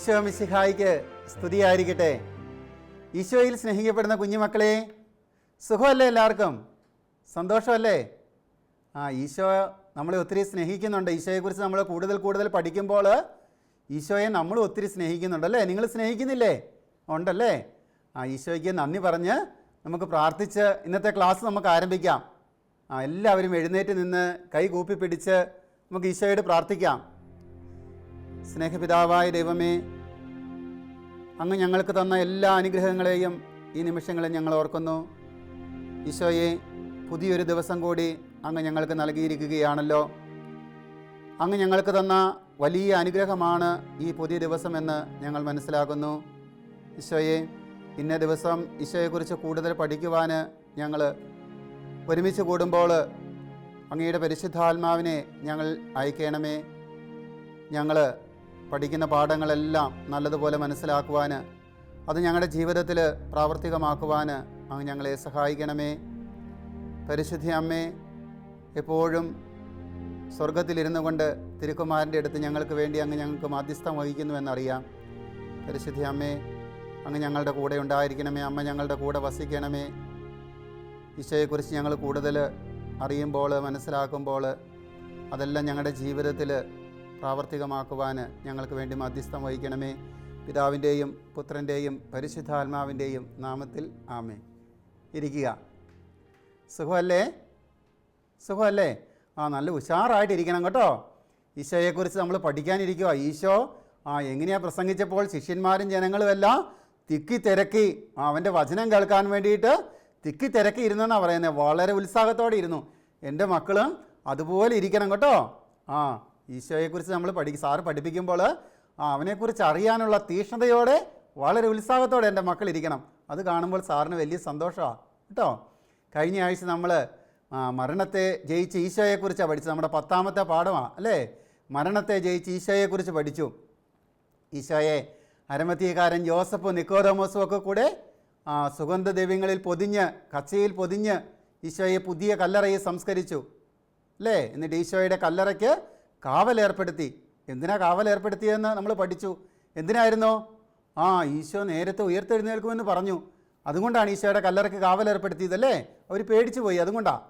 ഈശോ മിശിഹായിക്ക് സ്തുതിയായിരിക്കട്ടെ. ഈശോയിൽ സ്നേഹിക്കപ്പെടുന്ന കുഞ്ഞുമക്കളെ സുഖമല്ലേ എല്ലാവർക്കും? സന്തോഷമല്ലേ? ആ ഈശോ നമ്മളെ ഒത്തിരി സ്നേഹിക്കുന്നുണ്ട്. ഈശോയെക്കുറിച്ച് നമ്മൾ കൂടുതൽ കൂടുതൽ പഠിക്കുമ്പോൾ ഈശോയെ നമ്മൾ ഒത്തിരി സ്നേഹിക്കുന്നുണ്ടല്ലേ നിങ്ങൾ സ്നേഹിക്കുന്നില്ലേ? ഉണ്ടല്ലേ? ആ ഈശോയ്ക്ക് നന്ദി പറഞ്ഞ് നമുക്ക് പ്രാർത്ഥിച്ച് ഇന്നത്തെ ക്ലാസ് നമുക്ക് ആരംഭിക്കാം. ആ എല്ലാവരും എഴുന്നേറ്റ് നിന്ന് കൈ കൂപ്പി പിടിച്ച് നമുക്ക് ഈശോയോട് പ്രാർത്ഥിക്കാം. സ്നേഹപിതാവായ ദൈവമേ അങ്ങ് ഞങ്ങൾക്ക് തന്ന എല്ലാ അനുഗ്രഹങ്ങളെയും ഈ നിമിഷങ്ങളിൽ ഞങ്ങൾ ഓർക്കുന്നു. ഈശോയെ പുതിയൊരു ദിവസം കൂടി അങ്ങ് ഞങ്ങൾക്ക് നൽകിയിരിക്കുകയാണല്ലോ. അങ്ങ് ഞങ്ങൾക്ക് തന്ന വലിയ അനുഗ്രഹമാണ് ഈ പുതിയ ദിവസമെന്ന് ഞങ്ങൾ മനസ്സിലാക്കുന്നു. ഈശോയെ ഇന്ന ദിവസം ഈശോയെക്കുറിച്ച് കൂടുതൽ പഠിക്കുവാൻ ഞങ്ങൾ ഒരുമിച്ച് കൂടുമ്പോൾ അങ്ങയുടെ പരിശുദ്ധാത്മാവിനെ ഞങ്ങൾ അയക്കണമേ. ഞങ്ങൾ പഠിക്കുന്ന പാഠങ്ങളെല്ലാം നല്ലതുപോലെ മനസ്സിലാക്കുവാൻ അത് ഞങ്ങളുടെ ജീവിതത്തിൽ പ്രാവർത്തികമാക്കുവാൻ അങ്ങ് ഞങ്ങളെ സഹായിക്കണമേ. പരിശുദ്ധി അമ്മേ എപ്പോഴും സ്വർഗത്തിലിരുന്നു കൊണ്ട് തിരുക്കുമാരന്റെ അടുത്ത് ഞങ്ങൾക്ക് വേണ്ടി അങ്ങ് ഞങ്ങൾക്ക് മാധ്യസ്ഥം വഹിക്കുന്നുവെന്നറിയാം പരിശുദ്ധി അമ്മേ അങ്ങ് ഞങ്ങളുടെ കൂടെ ഉണ്ടായിരിക്കണമേ. അമ്മ ഞങ്ങളുടെ കൂടെ വസിക്കണമേ. ഈശോയെക്കുറിച്ച് ഞങ്ങൾ കൂടുതൽ അറിയുമ്പോൾ മനസ്സിലാക്കുമ്പോൾ അതെല്ലാം ഞങ്ങളുടെ ജീവിതത്തിൽ പ്രാവർത്തികമാക്കുവാൻ ഞങ്ങൾക്ക് വേണ്ടി മധ്യസ്ഥം വഹിക്കണമേ. പിതാവിന്റെയും പുത്രന്റെയും പരിശുദ്ധാത്മാവിന്റെയും നാമത്തിൽ ആമേ ഇരിക്കുക. സുഖമല്ലേ? സുഖമല്ലേ? ആ നല്ല ഉഷാറായിട്ടിരിക്കണം കേട്ടോ. ഈശോയെക്കുറിച്ച് നമ്മൾ പഠിക്കാനിരിക്കുക ഈശോ ആ എങ്ങനെയാണ് പ്രസംഗിച്ചപ്പോൾ ശിഷ്യന്മാരും ജനങ്ങളും എല്ലാം തിക്കി തിരക്കി അവന്റെ വചനം കേൾക്കാൻ വേണ്ടിയിട്ട് തിക്കി തിരക്കി ഇരുന്നെന്നാണ് പറയുന്നത് വളരെ ഉത്സാഹത്തോടെ ഇരുന്നു. എന്റെ മക്കളും അതുപോലെ ഇരിക്കണം കേട്ടോ. ആ ഈശോയെക്കുറിച്ച് നമ്മൾ പഠി സാറ് പഠിപ്പിക്കുമ്പോൾ ആ അവനെക്കുറിച്ച് അറിയാനുള്ള തീഷ്ണതയോടെ വളരെ ഉത്സാഹത്തോടെ എന്റെ മക്കൾ ഇരിക്കണം. അത് കാണുമ്പോൾ സാറിന് വലിയ സന്തോഷമാണ് കേട്ടോ? കഴിഞ്ഞ ആഴ്ച നമ്മൾ മരണത്തെ ജയിച്ച് ഈശോയെക്കുറിച്ചാണ് പഠിച്ചത്. നമ്മുടെ പത്താമത്തെ പാഠമാണ് അല്ലേ? മരണത്തെ ജയിച്ച് ഈശോയെക്കുറിച്ച് പഠിച്ചു. ഈശോയെ അരമത്തിയക്കാരൻ ജോസഫ് നിക്കോദോമോസും ഒക്കെ കൂടെ സുഗന്ധദ്രവ്യങ്ങളിൽ പൊതിഞ്ഞ് കച്ചയിൽ പൊതിഞ്ഞ് ഈശോയെ പുതിയ കല്ലറയെ സംസ്കരിച്ചു. അല്ലേ? എന്നിട്ട് ഈശോയുടെ കല്ലറയ്ക്ക് കാവലേർപ്പെടുത്തി. എന്തിനാ കാവലേർപ്പെടുത്തിയതെന്ന് നമ്മൾ പഠിച്ചു. എന്തിനായിരുന്നോ? ആ ഈശോ നേരത്തെ ഉയർത്തെഴുന്നേൽക്കുമെന്ന് പറഞ്ഞു. അതുകൊണ്ടാണ് ഈശോയുടെ കല്ലറയ്ക്ക് കാവലേർപ്പെടുത്തിയതല്ലേ? അവർ പേടിച്ചു പോയി അതുകൊണ്ടാണ്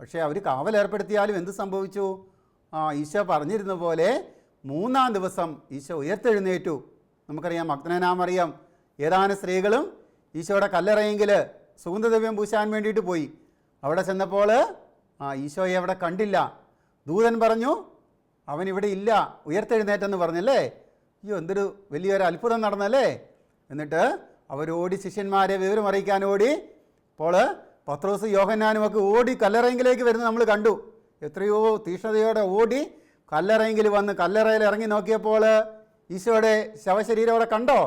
പക്ഷേ അവർ കാവലേർപ്പെടുത്തിയാലും എന്ത് സംഭവിച്ചു? ആ ഈശോ പറഞ്ഞിരുന്ന പോലെ മൂന്നാം ദിവസം ഈശോ ഉയർത്തെഴുന്നേറ്റു. നമുക്കറിയാം മഗ്നനാമറിയാം ഏതാനും സ്ത്രീകളും ഈശോയുടെ കല്ലറയെങ്കിൽ സുഗന്ധദ്രവ്യം പൂശാൻ വേണ്ടിയിട്ട് പോയി. അവിടെ ചെന്നപ്പോൾ ആ ഈശോയെ അവിടെ കണ്ടില്ല. ദൂതൻ പറഞ്ഞു അവൻ ഇവിടെ ഇല്ല ഉയർത്തെഴുന്നേറ്റെന്ന് പറഞ്ഞല്ലേ? അയ്യോ എന്തൊരു വലിയൊരു അത്ഭുതം നടന്നല്ലേ? എന്നിട്ട് അവരോടി ശിഷ്യന്മാരെ വിവരം അറിയിക്കാൻ ഓടി. അപ്പോൾ പത്രോസ് യോഹന്നാനും ഒക്കെ ഓടി കല്ലറയെങ്കിലേക്ക് വരുന്നത് നമ്മൾ കണ്ടു. എത്രയോ തീഷ്ണതയോടെ ഓടി കല്ലറയെങ്കിൽ വന്ന് കല്ലറയിൽ ഇറങ്ങി നോക്കിയപ്പോൾ ഈശോയുടെ ശവശരീരം അവിടെ കണ്ടോ?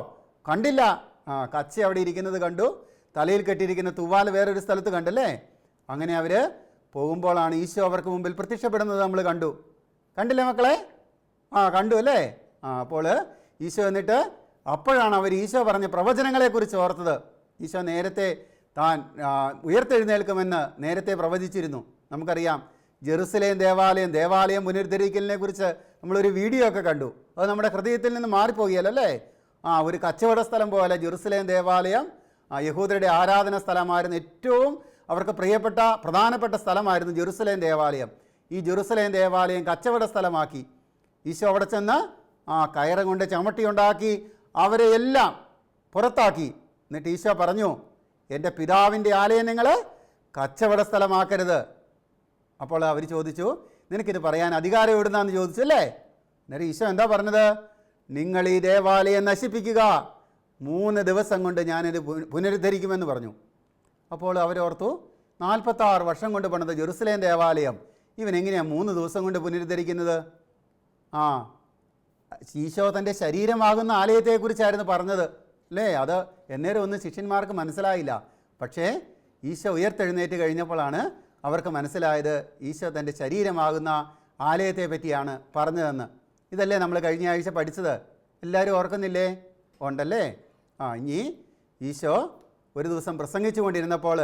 കണ്ടില്ല. ആ കച്ച അവിടെ ഇരിക്കുന്നത് കണ്ടു. തലയിൽ കെട്ടിയിരിക്കുന്ന തുവാൽ വേറൊരു സ്ഥലത്ത് കണ്ടല്ലേ? അങ്ങനെ അവർ പോകുമ്പോഴാണ് ഈശോ അവർക്ക് മുമ്പിൽ പ്രത്യക്ഷപ്പെടുന്നത് നമ്മൾ കണ്ടു. കണ്ടില്ലേ മക്കളെ? ആ കണ്ടു അല്ലേ? ആ അപ്പോൾ ഈശോ എന്നിട്ട് അപ്പോഴാണ് അവർ ഈശോ പറഞ്ഞ പ്രവചനങ്ങളെക്കുറിച്ച് ഓർത്തത്. ഈശോ നേരത്തെ താൻ ഉയർത്തെഴുന്നേൽക്കുമെന്ന് നേരത്തെ പ്രവചിച്ചിരുന്നു. നമുക്കറിയാം ജെറുസലേം ദേവാലയം ദേവാലയം പുനരുദ്ധരിക്കലിനെ കുറിച്ച് നമ്മളൊരു വീഡിയോ ഒക്കെ കണ്ടു. അത് നമ്മുടെ ഹൃദയത്തിൽ നിന്ന് മാറിപ്പോകിയല്ലേ ആ ഒരു കച്ചവട സ്ഥലം പോലെ ജെറുസലേം ദേവാലയം യഹൂദരുടെ ആരാധന സ്ഥലമായിരുന്നു ഏറ്റവും അവർക്ക് പ്രിയപ്പെട്ട പ്രധാനപ്പെട്ട സ്ഥലമായിരുന്നു ജെറുസലേം ദേവാലയം. ഈ ജെറുസലേം ദേവാലയം കച്ചവട സ്ഥലമാക്കി. ഈശോ അവിടെ ചെന്ന് ആ കയറ് കൊണ്ട് ചമട്ടി ഉണ്ടാക്കി അവരെ എല്ലാം പുറത്താക്കി. എന്നിട്ട് ഈശോ പറഞ്ഞു എന്റെ പിതാവിന്റെ ആലയം നിങ്ങൾ കച്ചവട സ്ഥലമാക്കരുത്. അപ്പോൾ അവർ ചോദിച്ചു നിനക്കിത് പറയാൻ അധികാരം എവിടുന്നാന്ന്? ചോദിച്ചു അല്ലേ? അന്നേരം ഈശോ എന്താ പറഞ്ഞത്? നിങ്ങൾ ഈ ദേവാലയം നശിപ്പിക്കുക. മൂന്ന് ദിവസം കൊണ്ട് ഞാനിത് പുനരുദ്ധരിക്കുമെന്ന് പറഞ്ഞു. അപ്പോൾ അവരോർത്തു നാൽപ്പത്താറ് വർഷം കൊണ്ട് പണിത ജെറുസലേം ദേവാലയം ഇവൻ എങ്ങനെയാണ് മൂന്ന് ദിവസം കൊണ്ട് പുനരുദ്ധരിക്കുന്നത്? ആ ഈശോ തന്റെ ശരീരമാകുന്ന ആലയത്തെക്കുറിച്ചായിരുന്നു പറഞ്ഞത് അല്ലേ? അത് എന്നേരം ഒന്നും ശിഷ്യന്മാർക്ക് മനസ്സിലായില്ല. പക്ഷേ ഈശോ ഉയർത്തെഴുന്നേറ്റ് കഴിഞ്ഞപ്പോഴാണ് അവർക്ക് മനസ്സിലായത് ഈശോ തന്റെ ശരീരമാകുന്ന ആലയത്തെ പറ്റിയാണ് പറഞ്ഞതെന്ന്. ഇതല്ലേ നമ്മൾ കഴിഞ്ഞ ആഴ്ച പഠിച്ചത്? എല്ലാവരും ഓർക്കുന്നില്ലേ? ഉണ്ടല്ലേ? ആ ഇനി ഈശോ ഒരു ദിവസം പ്രസംഗിച്ചു കൊണ്ടിരുന്നപ്പോൾ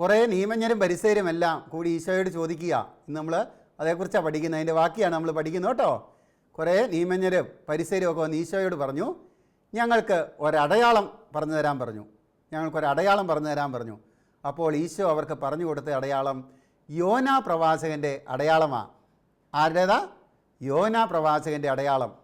കുറേ നിയമജ്ഞരും പരിസരും എല്ലാം കൂടി ഈശോയോട് ചോദിക്കുക. ഇന്ന് നമ്മൾ അതേക്കുറിച്ചാണ് പഠിക്കുന്നത്. അതിന്റെ ബാക്കിയാണ് നമ്മൾ പഠിക്കുന്നത് കേട്ടോ. കുറേ നിയമജ്ഞരും പരിസരും ഒക്കെ വന്ന് ഈശോയോട് പറഞ്ഞു ഞങ്ങൾക്ക് ഒരടയാളം പറഞ്ഞു തരാൻ പറഞ്ഞു. ഞങ്ങൾക്കൊരടയാളം പറഞ്ഞു തരാൻ പറഞ്ഞു. അപ്പോൾ ഈശോ അവർക്ക് പറഞ്ഞു കൊടുത്ത അടയാളം യോന പ്രവാചകന്റെ അടയാളമാണ് ആരുടേതാ? യോന പ്രവാചകന്റെ അടയാളം.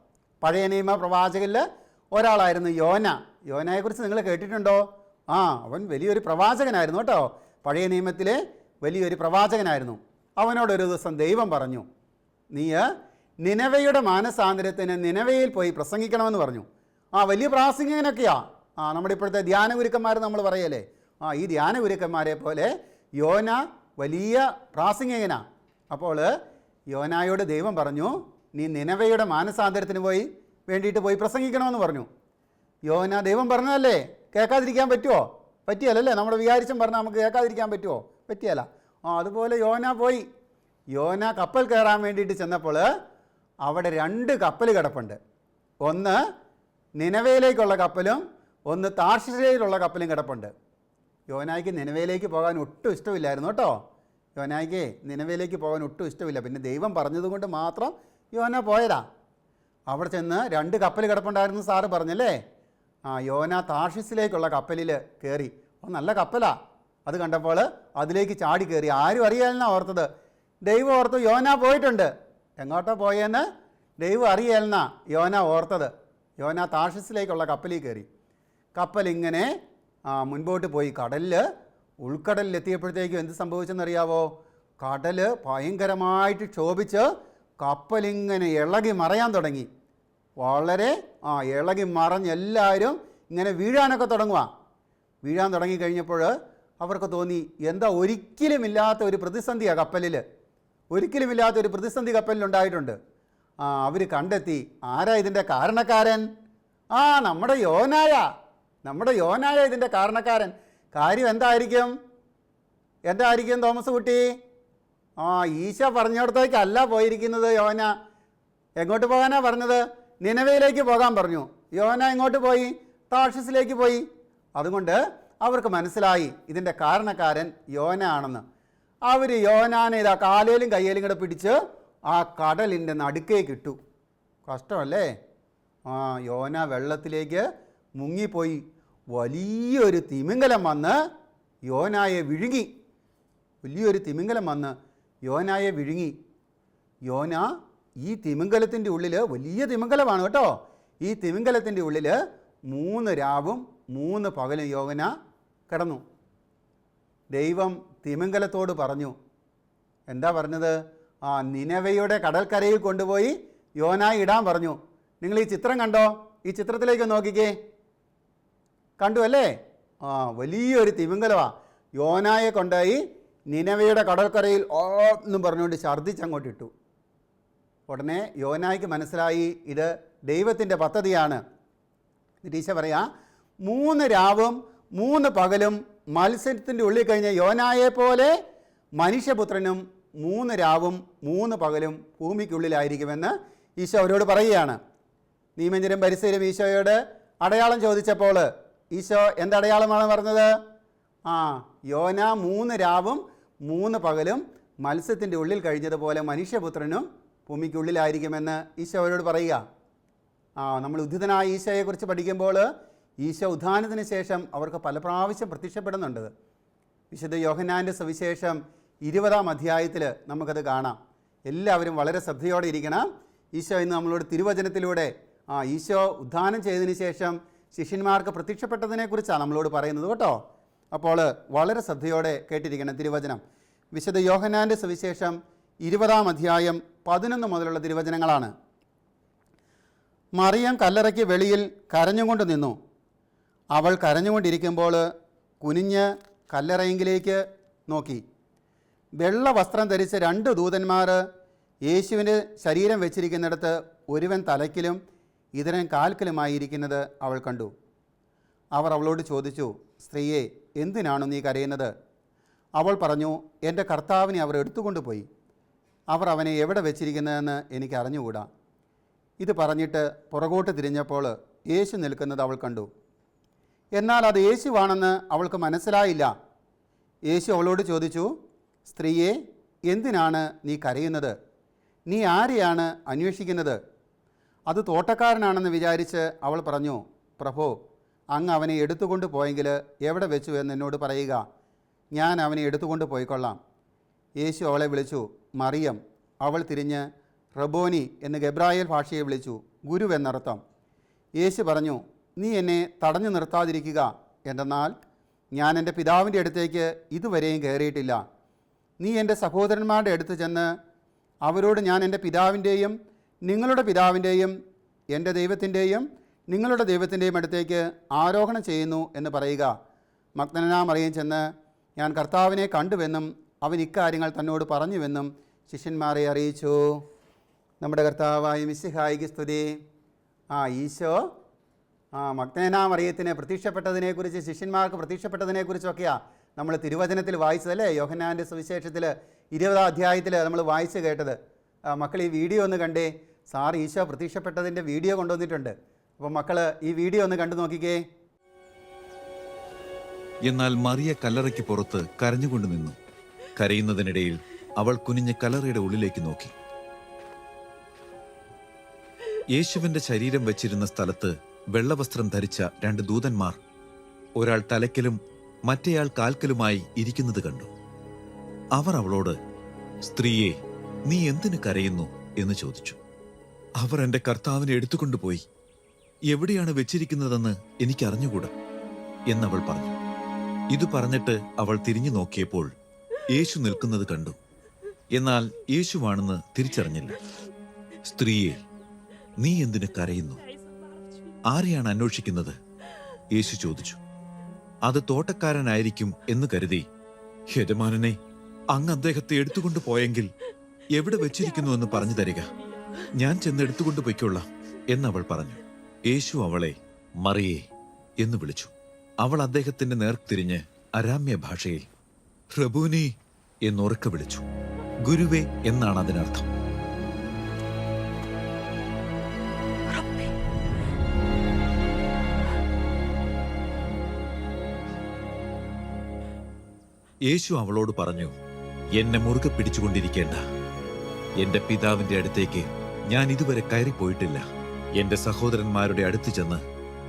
പഴയ നിയമ പ്രവാചകരിൽ ഒരാളായിരുന്നു യോന. യോനയെക്കുറിച്ച് നിങ്ങൾ കേട്ടിട്ടുണ്ടോ? ആ അവൻ വലിയൊരു പ്രവാചകനായിരുന്നു കേട്ടോ. പഴയ നിയമത്തിലെ വലിയൊരു പ്രവാചകനായിരുന്നു. അവനോടൊരു ദിവസം ദൈവം പറഞ്ഞു നീ നിനവയുടെ മാനസാന്തരത്തിന് നിനവയിൽ പോയി പ്രസംഗിക്കണമെന്ന് പറഞ്ഞു. ആ വലിയ പ്രാസംഗികനൊക്കെയാ. ആ നമ്മുടെ ഇപ്പോഴത്തെ ധ്യാന ഗുരുക്കന്മാർ നമ്മൾ പറയല്ലേ? ആ ഈ ധ്യാന ഗുരുക്കന്മാരെ പോലെ യോന വലിയ പ്രാസംഗികനാ. അപ്പോൾ യോനായോട് ദൈവം പറഞ്ഞു നീ നിനവയുടെ മാനസാന്തരത്തിന് പോയി വേണ്ടിയിട്ട് പോയി പ്രസംഗിക്കണമെന്ന് പറഞ്ഞു. യോന ദൈവം പറഞ്ഞതല്ലേ? കേൾക്കാതിരിക്കാൻ പറ്റുമോ പറ്റിയല്ലേ നമ്മുടെ വിചാരിച്ചും പറഞ്ഞാൽ നമുക്ക് കേൾക്കാതിരിക്കാൻ പറ്റുമോ പറ്റിയല്ല ആ അതുപോലെ യോന പോയി. യോന കപ്പൽ കയറാൻ വേണ്ടിയിട്ട് ചെന്നപ്പോൾ അവിടെ രണ്ട് കപ്പൽ കിടപ്പുണ്ട്. ഒന്ന് നിലവയിലേക്കുള്ള കപ്പലും ഒന്ന് താർഷിഷയിലുള്ള കപ്പലും കിടപ്പുണ്ട്. യോനായ്ക്ക് നിലവയിലേക്ക് പോകാൻ ഒട്ടും ഇഷ്ടമില്ലായിരുന്നു കേട്ടോ. യോനായ്ക്ക് നിലവയിലേക്ക് പോകാൻ ഒട്ടും ഇഷ്ടമില്ല. പിന്നെ ദൈവം പറഞ്ഞതുകൊണ്ട് മാത്രം യോന പോയതാ. അവിടെ ചെന്ന് രണ്ട് കപ്പൽ കിടപ്പുണ്ടായിരുന്നു സാറ് പറഞ്ഞല്ലേ? ആ യോന താഷിസിലേക്കുള്ള കപ്പലിൽ കയറി ഓ നല്ല കപ്പലാ. അത് കണ്ടപ്പോൾ അതിലേക്ക് ചാടി കയറി ആരും അറിയാലെന്നാ ഓർത്തത്. ദൈവം ഓർത്തു യോന പോയിട്ടുണ്ട്. എങ്ങോട്ടാ പോയെന്ന്? ദൈവം അറിയാലെന്നാ യോന ഓർത്തത്. യോന താഷിസിലേക്കുള്ള കപ്പലിൽ കയറി കപ്പൽ ഇങ്ങനെ ആ, മുൻപോട്ട് പോയി. കടലിൽ ഉൾക്കടലിൽ എത്തിയപ്പോഴത്തേക്കും എന്ത് സംഭവിച്ചെന്നറിയാവോ? കടൽ ഭയങ്കരമായിട്ട് ക്ഷോഭിച്ച് കപ്പലിങ്ങനെ ഇളകി മറയാൻ തുടങ്ങി. വളരെ ആ ഇളകി മറഞ്ഞ് എല്ലാവരും ഇങ്ങനെ വീഴാനൊക്കെ തുടങ്ങുക വീഴാൻ തുടങ്ങിക്കഴിഞ്ഞപ്പോൾ അവർക്ക് തോന്നി എന്താ ഒരിക്കലുമില്ലാത്ത ഒരു പ്രതിസന്ധിയാണ് കപ്പലിൽ ഒരിക്കലുമില്ലാത്ത ഒരു പ്രതിസന്ധി കപ്പലിലുണ്ടായിട്ടുണ്ട്. ആ അവർ കണ്ടെത്തി ആരാ ഇതിന്റെ കാരണക്കാരൻ? ആ നമ്മുടെ യോനായ. നമ്മുടെ യോനായ ഇതിന്റെ കാരണക്കാരൻ. കാര്യം എന്തായിരിക്കും? എന്തായിരിക്കും തോമസ് കുട്ടി? ആ ഈശ പറഞ്ഞിടത്തേക്കല്ല പോയിരിക്കുന്നത് യോന. എങ്ങോട്ട് പോകാനാ പറഞ്ഞത്? നിലവയിലേക്ക് പോകാൻ പറഞ്ഞു. യോന ഇങ്ങോട്ട് പോയി താഴ്ഷസിലേക്ക് പോയി. അതുകൊണ്ട് അവർക്ക് മനസ്സിലായി ഇതിന്റെ കാരണക്കാരൻ യോന ആണെന്ന് അവർ യോനാനെ ഇതാ കാലേലും കയ്യേലും കൂടെ പിടിച്ച് ആ കടലിന്റെ നടുക്കേക്ക് ഇട്ടു. കഷ്ടമല്ലേ? ആ യോന വെള്ളത്തിലേക്ക് മുങ്ങിപ്പോയി. വലിയൊരു തിമിംഗലം വന്ന് യോനായെ വിഴുങ്ങി. വലിയൊരു തിമിംഗലം വന്ന് യോനായെ വിഴുങ്ങി. യോന ഈ തിമിംഗലത്തിന്റെ ഉള്ളിൽ വലിയ തിമിംഗലമാണ് കേട്ടോ. ഈ തിമിംഗലത്തിന്റെ ഉള്ളിൽ മൂന്ന് രാവും മൂന്ന് പകലും യോഗന കിടന്നു. ദൈവം തിമിംഗലത്തോട് പറഞ്ഞു. എന്താ പറഞ്ഞത്? ആ നിനവയുടെ കടൽക്കരയിൽ കൊണ്ടുപോയി യോനായി ഇടാൻ പറഞ്ഞു. നിങ്ങൾ ഈ ചിത്രം കണ്ടോ? ഈ ചിത്രത്തിലേക്ക് നോക്കിക്കേ. കണ്ടു അല്ലേ? ആ വലിയൊരു തിമിംഗലവാ യോനായെ കൊണ്ടായി നിനവയുടെ കടൽക്കരയിൽ ഓ എന്നും പറഞ്ഞുകൊണ്ട് ഛർദ്ദിച്ചങ്ങോട്ട് ഇട്ടു ഉടനെ യോനായ്ക്ക് മനസ്സിലായി ഇത് ദൈവത്തിന്റെ പദ്ധതിയാണ്. നിരീശ പറയാ മൂന്ന് രാവും മൂന്ന് പകലും മത്സ്യത്തിന്റെ ഉള്ളിൽ കഴിഞ്ഞ യോനായെ പോലെ മനുഷ്യപുത്രനും മൂന്ന് രാവും മൂന്ന് പകലും ഭൂമിക്കുള്ളിലായിരിക്കുമെന്ന് ഈശോ അവരോട് പറയുകയാണ്. നീമഞ്ചരും പരിസരം ഈശോയോട് അടയാളം ചോദിച്ചപ്പോൾ ഈശോ എന്തടയാളമാണ് പറഞ്ഞത്? ആ യോന മൂന്ന് രാവും മൂന്ന് പകലും മത്സ്യത്തിന്റെ ഉള്ളിൽ കഴിഞ്ഞതുപോലെ മനുഷ്യപുത്രനും ഭൂമിക്കുള്ളിലായിരിക്കുമെന്ന് ഈശോ അവരോട് പറയുക. ആ നമ്മൾ ഉദ്ധിതനായ ഈശോയെക്കുറിച്ച് പഠിക്കുമ്പോൾ ഈശോ ഉദ്ധാനത്തിന് ശേഷം അവർക്ക് പല പ്രാവശ്യം പ്രത്യക്ഷപ്പെടുന്നുണ്ട്. വിശുദ്ധ യോഹന്നാന്റെ സുവിശേഷം ഇരുപതാം അധ്യായത്തിൽ നമുക്കത് കാണാം. എല്ലാവരും വളരെ ശ്രദ്ധയോടെ ഇരിക്കണം. ഈശോ ഇന്ന് നമ്മളോട് തിരുവചനത്തിലൂടെ ആ ഈശോ ഉദ്ധാനം ചെയ്തതിന് ശേഷം ശിഷ്യന്മാർക്ക് പ്രത്യക്ഷപ്പെട്ടതിനെക്കുറിച്ചാണ് നമ്മളോട് പറയുന്നത് കേട്ടോ. അപ്പോൾ വളരെ ശ്രദ്ധയോടെ കേട്ടിരിക്കണം തിരുവചനം. വിശുദ്ധ യോഹന്നാന്റെ സുവിശേഷം ഇരുപതാം അധ്യായം പതിനൊന്ന് മുതലുള്ള തിരുവചനങ്ങളാണ്. മറിയം കല്ലറയ്ക്ക് വെളിയിൽ കരഞ്ഞുകൊണ്ട് നിന്നു. അവൾ കരഞ്ഞുകൊണ്ടിരിക്കുമ്പോൾ കുനിഞ്ഞ് കല്ലറയെങ്കിലേക്ക് നോക്കി. വെള്ള വസ്ത്രം ധരിച്ച രണ്ട് ദൂതന്മാർ യേശുവിന്റെ ശരീരം വെച്ചിരിക്കുന്നിടത്ത് ഒരുവൻ തലയ്ക്കിലും ഇതരൻ കാൽക്കലുമായിരിക്കുന്നത് അവൾ കണ്ടു. അവർ അവളോട് ചോദിച്ചു സ്ത്രീയെ എന്തിനാണ് നീ കരയുന്നത്? അവൾ പറഞ്ഞു എന്റെ കർത്താവിനെ അവർ എടുത്തുകൊണ്ടുപോയി. അവർ അവനെ എവിടെ വെച്ചിരിക്കുന്നതെന്ന് എനിക്ക് അറിഞ്ഞുകൂടാ ഇത് പറഞ്ഞിട്ട് പുറകോട്ട് തിരിഞ്ഞപ്പോൾ യേശു നിൽക്കുന്നത് അവൾ കണ്ടു. എന്നാൽ അത് യേശുവാണെന്ന് അവൾക്ക് മനസ്സിലായില്ല. യേശു അവളോട് ചോദിച്ചു സ്ത്രീയെ എന്തിനാണ് നീ കരയുന്നത്? നീ ആരെയാണ് അന്വേഷിക്കുന്നത്? അത് തോട്ടക്കാരനാണെന്ന് വിചാരിച്ച് അവൾ പറഞ്ഞു പ്രഭോ അങ്ങ് അവനെ എടുത്തുകൊണ്ട് പോയെങ്കിൽ എവിടെ വെച്ചു എന്ന് എന്നോട് പറയുക. ഞാൻ അവനെ എടുത്തുകൊണ്ട് പോയിക്കൊള്ളാം. യേശു അവളെ വിളിച്ചു മറിയം. അവൾ തിരിഞ്ഞ് റബോനി എന്ന് ഗബ്രായേൽ ഭാഷയെ വിളിച്ചു. ഗുരുവെന്നർത്ഥം യേശു പറഞ്ഞു നീ എന്നെ തടഞ്ഞു നിർത്താതിരിക്കുക. എന്തെന്നാൽ ഞാൻ എന്റെ പിതാവിന്റെ അടുത്തേക്ക് ഇതുവരെയും കയറിയിട്ടില്ല. നീ എന്റെ സഹോദരന്മാരുടെ അടുത്ത് ചെന്ന് അവരോട് ഞാൻ എന്റെ പിതാവിന്റെയും നിങ്ങളുടെ പിതാവിന്റെയും എന്റെ ദൈവത്തിന്റെയും നിങ്ങളുടെ ദൈവത്തിന്റെയും അടുത്തേക്ക് ആരോഹണം ചെയ്യുന്നു എന്ന് പറയുക. മഗ്നനാ മറിയം ചെന്ന് ഞാൻ കർത്താവിനെ കണ്ടുവെന്നും അവൻ ഇക്കാര്യങ്ങൾ തന്നോട് പറഞ്ഞുവെന്നും ശിഷ്യന്മാരെ അറിയിച്ചു. നമ്മുടെ കർത്താവായ മിസ്സിഹായിക്ക് സ്തുതി. ആ ഈശോ ആ മഗ്നേനാ മറിയത്തിന് പ്രത്യക്ഷപ്പെട്ടതിനെക്കുറിച്ച് ശിഷ്യന്മാർക്ക് പ്രത്യക്ഷപ്പെട്ടതിനെക്കുറിച്ചൊക്കെയാണ് നമ്മൾ തിരുവചനത്തിൽ വായിച്ചതല്ലേ? യോഹന്നാന്റെ സുവിശേഷത്തിൽ ഇരുപതാം അധ്യായത്തിൽ നമ്മൾ വായിച്ച് കേട്ടത്. മക്കൾ ഈ വീഡിയോ ഒന്ന് കണ്ടേ. സാർ ഈശോ പ്രത്യക്ഷപ്പെട്ടതിന്റെ വീഡിയോ കൊണ്ടുവന്നിട്ടുണ്ട്. അപ്പോൾ മക്കൾ ഈ വീഡിയോ ഒന്ന് കണ്ടു നോക്കിക്കേ. എന്നാൽ മറിയ കല്ലറയ്ക്ക് പുറത്ത് കരഞ്ഞുകൊണ്ട് നിന്നു. കരയുന്നതിനിടയിൽ അവൾ കുനിഞ്ഞ് കല്ലറയുടെ ഉള്ളിലേക്ക് നോക്കി. യേശുവിന്റെ ശരീരം വെച്ചിരുന്ന സ്ഥലത്ത് വെള്ളവസ്ത്രം ധരിച്ച രണ്ട് ദൂതന്മാർ ഒരാൾ തലയ്ക്കലും മറ്റേയാൾ കാൽക്കലുമായി ഇരിക്കുന്നത് കണ്ടു. അവർ അവളോട് സ്ത്രീയെ നീ എന്തിനു കരയുന്നു? എന്ന് ചോദിച്ചു. അവർ എന്റെ കർത്താവിനെ എടുത്തുകൊണ്ടുപോയി എവിടെയാണ് വെച്ചിരിക്കുന്നതെന്ന് എനിക്കറിഞ്ഞുകൂടാ? എന്നവൾ പറഞ്ഞു. ഇത് പറഞ്ഞിട്ട് അവൾ തിരിഞ്ഞു നോക്കിയപ്പോൾ യേശു നിൽക്കുന്നത് കണ്ടു. എന്നാൽ യേശുവാണെന്ന് തിരിച്ചറിഞ്ഞില്ല. സ്ത്രീയെ നീ എന്തിനു കരയുന്നു? ആരെയാണ് അന്വേഷിക്കുന്നത്? യേശു ചോദിച്ചു. അത് തോട്ടക്കാരനായിരിക്കും എന്ന് കരുതി. യജമാനനെ അങ്ങ് അദ്ദേഹത്തെ എടുത്തുകൊണ്ട് പോയെങ്കിൽ എവിടെ വെച്ചിരിക്കുന്നു എന്ന് പറഞ്ഞു തരിക. ഞാൻ ചെന്ന് എടുത്തുകൊണ്ട് പൊയ്ക്കൊള്ളാം എന്നവൾ പറഞ്ഞു. യേശു അവളെ മറിയേ എന്ന് വിളിച്ചു. അവൾ അദ്ദേഹത്തിന്റെ നേർക്ക് തിരിഞ്ഞ് അരാമ്യ ഭാഷയിൽ പ്രഭുനി എന്നുറക്കെ വിളിച്ചു. ഗുരുവേ എന്നാണ് അതിനർത്ഥം. യേശു അവളോട് പറഞ്ഞു എന്നെ മുറുകെ പിടിച്ചുകൊണ്ടിരിക്കേണ്ട. എന്റെ പിതാവിന്റെ അടുത്തേക്ക് ഞാൻ ഇതുവരെ കയറിപ്പോയിട്ടില്ല. എന്റെ സഹോദരന്മാരുടെ അടുത്ത് ചെന്ന്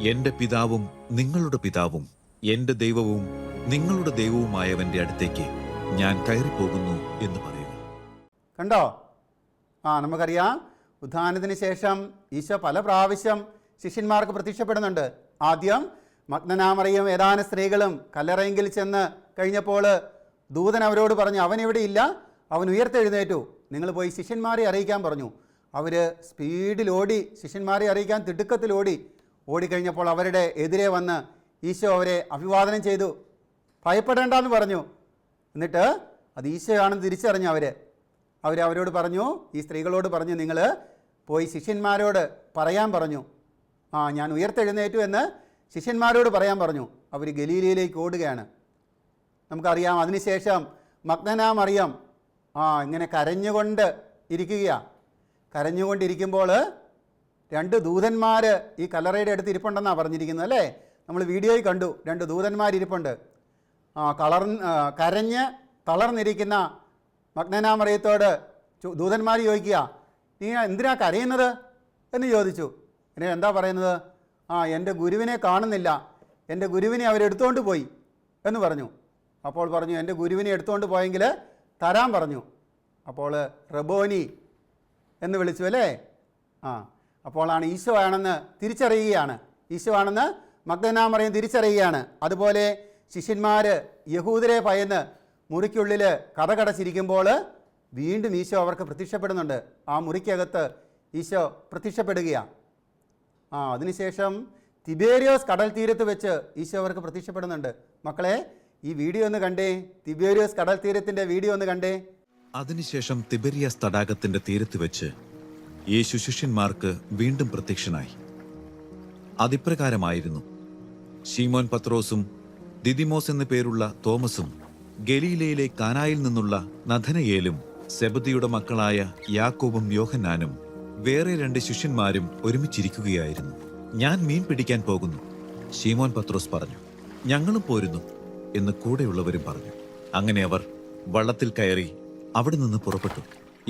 എന്റെ പിതാവും നിങ്ങളുടെ പിതാവും എന്റെ ദൈവവും നിങ്ങളുടെ ദൈവവുമായവന്റെ അടുത്തേക്ക് ഞാൻ കയറിപ്പോകുന്നു എന്ന് പറയുക കണ്ടോ? ആ നമുക്കറിയാം. ഉത്ഥാനത്തിന് ശേഷം ഈശോ പല പ്രാവശ്യം ശിഷ്യന്മാർക്ക് പ്രത്യക്ഷപ്പെടുന്നുണ്ട്. ആദ്യം മഗ്നനാമറിയും ഏതാനും സ്ത്രീകളും കല്ലറയെങ്കിൽ ചെന്ന് കഴിഞ്ഞപ്പോൾ ദൂതൻ അവരോട് പറഞ്ഞു അവൻ ഇവിടെ ഇല്ല. അവൻ ഉയർത്തെഴുന്നേറ്റു. നിങ്ങൾ പോയി ശിഷ്യന്മാരെ അറിയിക്കാൻ പറഞ്ഞു. അവർ സ്പീഡിലോടി ശിഷ്യന്മാരെ അറിയിക്കാൻ തിടുക്കത്തിലോടി ഓടിക്കഴിഞ്ഞപ്പോൾ അവരുടെ എതിരെ വന്ന് ഈശോ അവരെ അഭിവാദനം ചെയ്തു. ഭയപ്പെടേണ്ടെന്ന് പറഞ്ഞു. എന്നിട്ട് അത് ഈശോയാണെന്ന് തിരിച്ചറിഞ്ഞു അവർ അവർ അവരോട് പറഞ്ഞു ഈ സ്ത്രീകളോട് പറഞ്ഞു നിങ്ങൾ പോയി ശിഷ്യന്മാരോട് പറയാൻ പറഞ്ഞു. ആ ഞാൻ ഉയർത്തെഴുന്നേറ്റു എന്ന് ശിഷ്യന്മാരോട് പറയാൻ പറഞ്ഞു. അവർ ഗലീലയിലേക്ക് ഓടുകയാണ്. നമുക്കറിയാം അതിനുശേഷം മഗ്നനാം അറിയാം ആ ഇങ്ങനെ കരഞ്ഞുകൊണ്ട് ഇരിക്കുകയാണ് കരഞ്ഞുകൊണ്ടിരിക്കുമ്പോൾ രണ്ട് ദൂതന്മാർ ഈ കലറയുടെ അടുത്ത് ഇരിപ്പുണ്ടെന്നാണ് പറഞ്ഞിരിക്കുന്നത് അല്ലേ? നമ്മൾ വീഡിയോയിൽ കണ്ടു രണ്ട് ദൂതന്മാർ ഇരിപ്പുണ്ട് ആ കളർ കരഞ്ഞ് തളർന്നിരിക്കുന്ന മഗ്നനാമറിയത്തോട് മറിയത്തോട് ദൂതന്മാർ ചോദിക്കുക നീ എന്തിനാ കരയുന്നത്? എന്ന് ചോദിച്ചു. പിന്നെ എന്താ പറയുന്നത്? ആ എന്റെ ഗുരുവിനെ കാണുന്നില്ല. എന്റെ ഗുരുവിനെ അവരെടുത്തുകൊണ്ട് പോയി. എന്ന് പറഞ്ഞു. അപ്പോൾ പറഞ്ഞു എന്റെ ഗുരുവിനെ എടുത്തുകൊണ്ട് പോയെങ്കിൽ തരാൻ പറഞ്ഞു. അപ്പോൾ റബോനി എന്ന് വിളിച്ചു അല്ലേ? ആ അപ്പോളാണ് ഈശോ ആണെന്ന് തിരിച്ചറിയുകയാണ്. ഈശോ ആണെന്ന് മഗ്നനാമറിയും തിരിച്ചറിയുകയാണ്. അതുപോലെ ശിഷ്യന്മാർ യഹൂദരെ ഭയന്ന് മുറിക്കുള്ളിൽ കഥകടച്ചിരിക്കുമ്പോൾ വീണ്ടും ഈശോ അവർക്ക് പ്രത്യക്ഷപ്പെടുന്നുണ്ട്. ആ മുറിക്കകത്ത് ഈശോ പ്രത്യക്ഷപ്പെടുകയാണ്. ആ അതിനുശേഷം തിബേരിയോസ് കടൽ തീരത്ത് വെച്ച് ഈശോ അവർക്ക് പ്രത്യക്ഷപ്പെടുന്നുണ്ട്. മക്കളെ ഈ വീഡിയോ ഒന്ന് കണ്ടേ? തിബേരിയോസ് കടൽ തീരത്തിന്റെ വീഡിയോ ഒന്ന് കണ്ടേ? അതിനുശേഷം തിബരിയാസ് തടാകത്തിന്റെ തീരത്ത് വെച്ച് യേശു ശിഷ്യന്മാർക്ക് വീണ്ടും പ്രത്യക്ഷനായി. അതിപ്രകാരമായിരുന്നു. ഷീമോൻ പത്രോസും ദിദിമോസ് എന്നു പേരുള്ള തോമസും ഗലീലയിലെ കാനായിൽ നിന്നുള്ള നഥനയേലും സെബദിയുടെ മക്കളായ യാക്കോബും യോഹന്നാനും വേറെ രണ്ട് ശിഷ്യന്മാരും ഒരുമിച്ചിരിക്കുകയായിരുന്നു. ഞാൻ മീൻ പിടിക്കാൻ പോകുന്നു ഷീമോൻ പത്രോസ് പറഞ്ഞു. ഞങ്ങളും പോരുന്നു എന്ന് കൂടെയുള്ളവരും പറഞ്ഞു. അങ്ങനെ അവർ വള്ളത്തിൽ കയറി അവിടെ നിന്ന് പുറപ്പെട്ടു.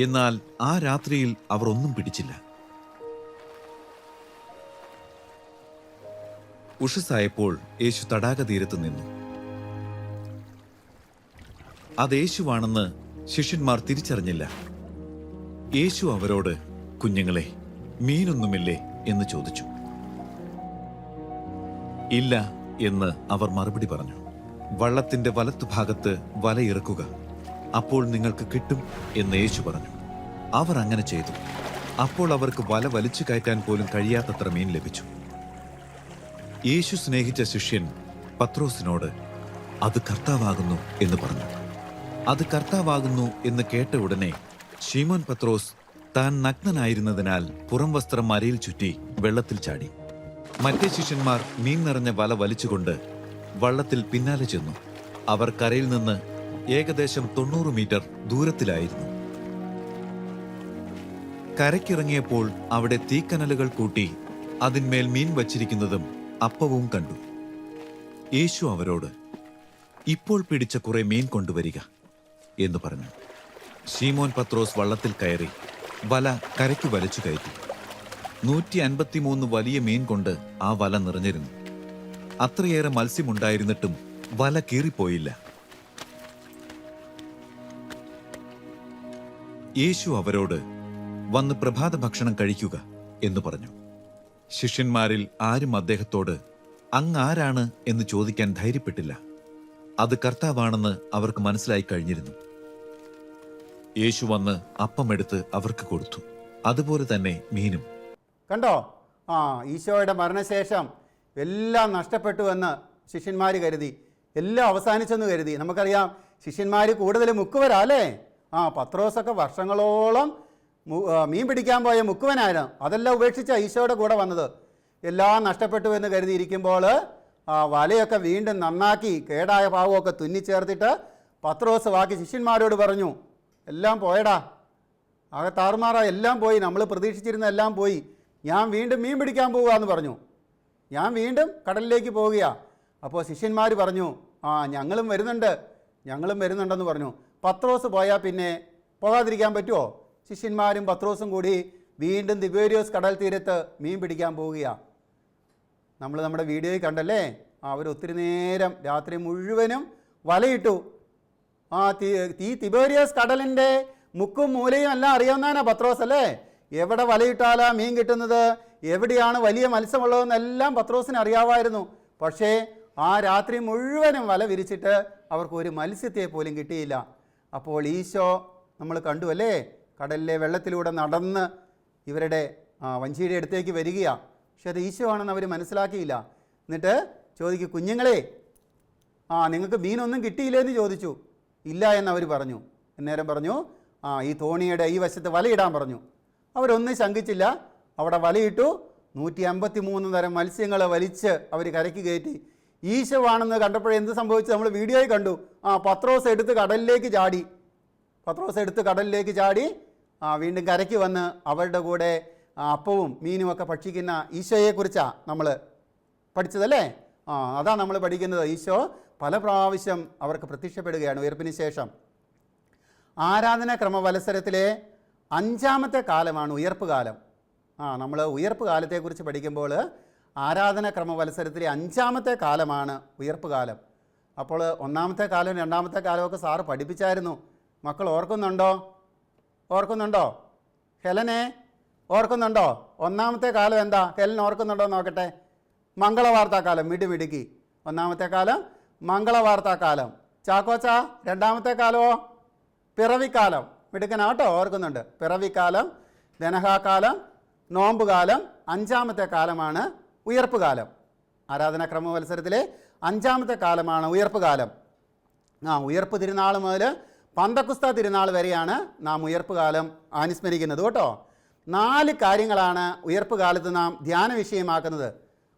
എന്നാൽ ആ രാത്രിയിൽ അവർ ഒന്നും പിടിച്ചില്ല. ഉഷസായപ്പോൾ യേശു തടാക തീരത്ത് നിന്നു. അത് യേശുവാണെന്ന് ശിഷ്യന്മാർ തിരിച്ചറിഞ്ഞില്ല. യേശു അവരോട് കുഞ്ഞുങ്ങളെ മീനൊന്നുമില്ലേ? എന്ന് ചോദിച്ചു. ഇല്ല എന്ന് അവർ മറുപടി പറഞ്ഞു. വള്ളത്തിന്റെ വലത്തുഭാഗത്ത് വലയിറക്കുക അപ്പോൾ നിങ്ങൾക്ക് കിട്ടും എന്ന് യേശു പറഞ്ഞു. അവർ അങ്ങനെ ചെയ്തു. അപ്പോൾ അവർക്ക് വല വലിച്ചു കയറ്റാൻ പോലും കഴിയാത്തത്ര മീൻ ലഭിച്ചു. യേശു സ്നേഹിച്ച ശിഷ്യൻ പത്രോസിനോട് അത് കർത്താവാകുന്നു എന്ന് പറഞ്ഞു. അത് കർത്താവാകുന്നു എന്ന് കേട്ട ഉടനെ ഷീമോൻ പത്രോസ് താൻ നഗ്നനായിരുന്നതിനാൽ പുറം വസ്ത്രം മരയിൽ ചുറ്റി വെള്ളത്തിൽ ചാടി. മറ്റേ ശിഷ്യന്മാർ മീൻ നിറഞ്ഞ വല വലിച്ചുകൊണ്ട് വള്ളത്തിൽ പിന്നാലെ ചെന്നു. അവർ കരയിൽ നിന്ന് ഏകദേശം തൊണ്ണൂറ് മീറ്റർ ദൂരത്തിലായിരുന്നു. കരയ്ക്കിറങ്ങിയപ്പോൾ അവിടെ തീക്കനലുകൾ കൂട്ടി അതിന്മേൽ മീൻ വച്ചിരിക്കുന്നതും അപ്പവും കണ്ടു. യേശു അവരോട് ഇപ്പോൾ പിടിച്ച കുറെ മീൻ കൊണ്ടുവരിക. എന്ന് പറഞ്ഞു. ഷീമോൻ പത്രോസ് വള്ളത്തിൽ കയറി വല കരയ്ക്ക് വലിച്ചു കയറ്റി. നൂറ്റി അൻപത്തിമൂന്ന് വലിയ മീൻ കൊണ്ട് ആ വല നിറഞ്ഞിരുന്നു. അത്രയേറെ മത്സ്യമുണ്ടായിരുന്നിട്ടും വല കീറിപ്പോയില്ല. യേശു അവരോട് വന്ന് പ്രഭാത ഭക്ഷണം കഴിക്കുക എന്ന് പറഞ്ഞു. ശിഷ്യന്മാരിൽ ആരും അദ്ദേഹത്തോട് അങ്ങ് ആരാണ്? എന്ന് ചോദിക്കാൻ ധൈര്യപ്പെട്ടില്ല. അത് കർത്താവാണെന്ന് അവർക്ക് മനസ്സിലായി കഴിഞ്ഞിരുന്നു. യേശു വന്ന് അപ്പമെടുത്ത് അവർക്ക് കൊടുത്തു. അതുപോലെ തന്നെ മീനും. കണ്ടോ? ആ ഈശോയുടെ മരണശേഷം എല്ലാം നഷ്ടപ്പെട്ടു എന്ന് ശിഷ്യന്മാർ കരുതി. എല്ലാം അവസാനിച്ചെന്ന് കരുതി. നമുക്കറിയാം ശിഷ്യന്മാർ കൂടുതൽ മുക്കുവരാ അല്ലേ ആ പത്രോസൊക്കെ വർഷങ്ങളോളം മീൻ പിടിക്കാൻ പോയ മുക്കുവനായിരുന്നു. അതെല്ലാം ഉപേക്ഷിച്ച ഈശോയുടെ കൂടെ വന്നത്. എല്ലാം നഷ്ടപ്പെട്ടു എന്ന് കരുതിയിരിക്കുമ്പോൾ വലയൊക്കെ വീണ്ടും നന്നാക്കി കേടായ പാവമൊക്കെ തുന്നിച്ചേർത്തിട്ട് പത്രോസ് ബാക്കി ശിഷ്യന്മാരോട് പറഞ്ഞു എല്ലാം പോയടാ. ആകെ താറുമാറ എല്ലാം പോയി. നമ്മൾ പ്രതീക്ഷിച്ചിരുന്ന എല്ലാം പോയി. ഞാൻ വീണ്ടും മീൻ പിടിക്കാൻ പോവുകയെന്ന് പറഞ്ഞു. ഞാൻ വീണ്ടും കടലിലേക്ക് പോവുകയാണ് അപ്പോൾ ശിഷ്യന്മാർ പറഞ്ഞു ആ ഞങ്ങളും വരുന്നുണ്ട്. ഞങ്ങളും വരുന്നുണ്ടെന്ന് പറഞ്ഞു. പത്രോസ് പോയാൽ പിന്നെ പോകാതിരിക്കാൻ പറ്റുമോ ശിഷ്യന്മാരും പത്രോസും കൂടി വീണ്ടും ദിബേരിയോസ് കടൽ തീരത്ത് മീൻ പിടിക്കാൻ പോവുകയാണ് നമ്മൾ നമ്മുടെ വീഡിയോയിൽ കണ്ടല്ലേ? അവർ ഒത്തിരി നേരം രാത്രി മുഴുവനും വലയിട്ടു. ആ തീ തിബേരിയസ് കടലിന്റെ മുക്കും മൂലയും എല്ലാം അറിയാവുന്നതാണ് പത്രോസ് അല്ലേ? എവിടെ വലയിട്ടാലാ മീൻ കിട്ടുന്നത്? എവിടെയാണ് വലിയ മത്സ്യമുള്ളതെന്നെല്ലാം പത്രോസിന് അറിയാമായിരുന്നു. പക്ഷേ ആ രാത്രി മുഴുവനും വല വിരിച്ചിട്ട് അവർക്ക് ഒരു മത്സ്യത്തെ പോലും കിട്ടിയില്ല. അപ്പോൾ ഈശോ നമ്മൾ കണ്ടു അല്ലേ? കടലിലെ വെള്ളത്തിലൂടെ നടന്ന് ഇവരുടെ വഞ്ചിയുടെ അടുത്തേക്ക് വരികയാണ് പക്ഷെ അത് ഈശോ ആണെന്ന് അവർ മനസ്സിലാക്കിയില്ല. എന്നിട്ട് ചോദിക്കും കുഞ്ഞുങ്ങളെ ആ നിങ്ങൾക്ക് മീനൊന്നും കിട്ടിയില്ലേ എന്ന് ചോദിച്ചു. ഇല്ല എന്ന് അവർ പറഞ്ഞു. അന്നേരം പറഞ്ഞു ആ ഈ തോണിയുടെ ഈ വശത്ത് വലയിടാൻ പറഞ്ഞു. അവരൊന്നും ശങ്കിച്ചില്ല. അവിടെ വലയിട്ടു നൂറ്റി അമ്പത്തി മൂന്ന് തരം മത്സ്യങ്ങൾ വലിച്ച് അവർ കരയ്ക്ക് കയറ്റി. ഈശോവാണെന്ന് കണ്ടപ്പോഴേ എന്ത് സംഭവിച്ചു? നമ്മൾ വീഡിയോയിൽ കണ്ടു. ആ പത്രോസ് എടുത്ത് കടലിലേക്ക് ചാടി. പത്രോസ് എടുത്ത് കടലിലേക്ക് ചാടി ആ, വീണ്ടും കരയ്ക്ക് വന്ന് അവരുടെ കൂടെ അപ്പവും മീനും ഒക്കെ ഭക്ഷിക്കുന്ന ഈശോയെക്കുറിച്ചാണ് നമ്മൾ പഠിച്ചതല്ലേ? ആ അതാണ് നമ്മൾ പഠിക്കുന്നത്. ഈശോ പല പ്രാവശ്യം അവർക്ക് പ്രത്യക്ഷപ്പെടുകയാണ് ഉയർപ്പിന് ശേഷം. ആരാധന ക്രമവത്സരത്തിലെ അഞ്ചാമത്തെ കാലമാണ് ഉയർപ്പ് കാലം. ആ നമ്മൾ ഉയർപ്പ് കാലത്തെക്കുറിച്ച് പഠിക്കുമ്പോൾ ആരാധന ക്രമവത്സരത്തിലെ അഞ്ചാമത്തെ കാലമാണ് ഉയർപ്പ് കാലം. അപ്പോൾ ഒന്നാമത്തെ കാലവും രണ്ടാമത്തെ കാലമൊക്കെ സാറ് പഠിപ്പിച്ചായിരുന്നു. മക്കൾ ഓർക്കുന്നുണ്ടോ? ഓർക്കുന്നുണ്ടോ? ഹെലനെ ഓർക്കുന്നുണ്ടോ? ഒന്നാമത്തെ കാലം എന്താ? ഹെലൻ ഓർക്കുന്നുണ്ടോ നോക്കട്ടെ. മംഗളവാർത്താക്കാലം മിടുമിടുക്കി ഒന്നാമത്തെ കാലം മംഗളവാർത്താക്കാലം. ചാക്കോച്ച രണ്ടാമത്തെ കാലമോ? പിറവിക്കാലം. മിടുക്കനാട്ടോ ഓർക്കുന്നുണ്ട്. പിറവിക്കാലം ധനഹാകാലം നോമ്പുകാലം അഞ്ചാമത്തെ കാലമാണ് ഉയർപ്പ് കാലം ആരാധനാക്രമ മത്സരത്തിലെ അഞ്ചാമത്തെ കാലമാണ് ഉയർപ്പ് കാലം ആ ഉയർപ്പ് തിരുനാൾ മുതൽ പന്തക്കുസ്ത തിരുനാൾ വരെയാണ് നാം ഉയർപ്പ് കാലം അനുസ്മരിക്കുന്നത് കേട്ടോ. നാല് കാര്യങ്ങളാണ് ഉയർപ്പ് കാലത്ത് നാം ധ്യാന വിഷയമാക്കുന്നത്.